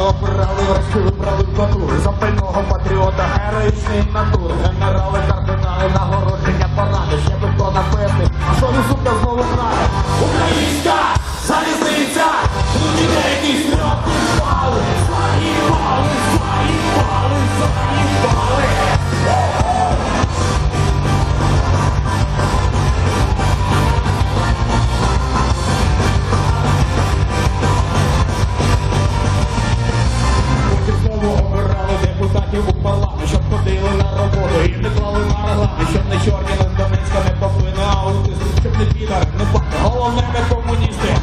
обирали, врешті вибрали батури Запального патріота, героїчний натур Генерали, кардинали, нагородження паради Ще тут хто написний, а що не сука знову депутатів у щоб ходили на роботу і не клали на регламент, щоб не чорні з Донецька, не попли, аутисти, щоб не підари, не пати, головне не комуністи.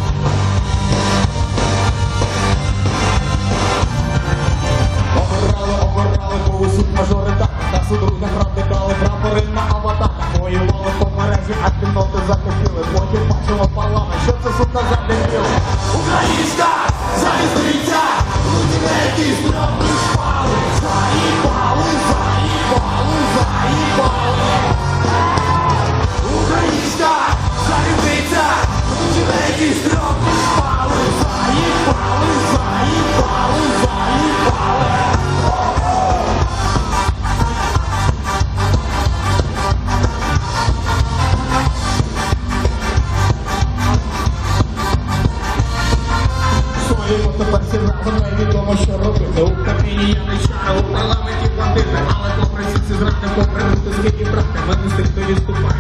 Обирали, обирали, бо усіх мажоритарних та судружних радикали, прапори на аватарах, воювали по мережі, а спільноти захопили, потім бачимо парламент, що це сука за дебіл? Українська не чара у парламенті бандити, але попри всі ці зради, попри утиски і брати, ми не з тих, хто відступає.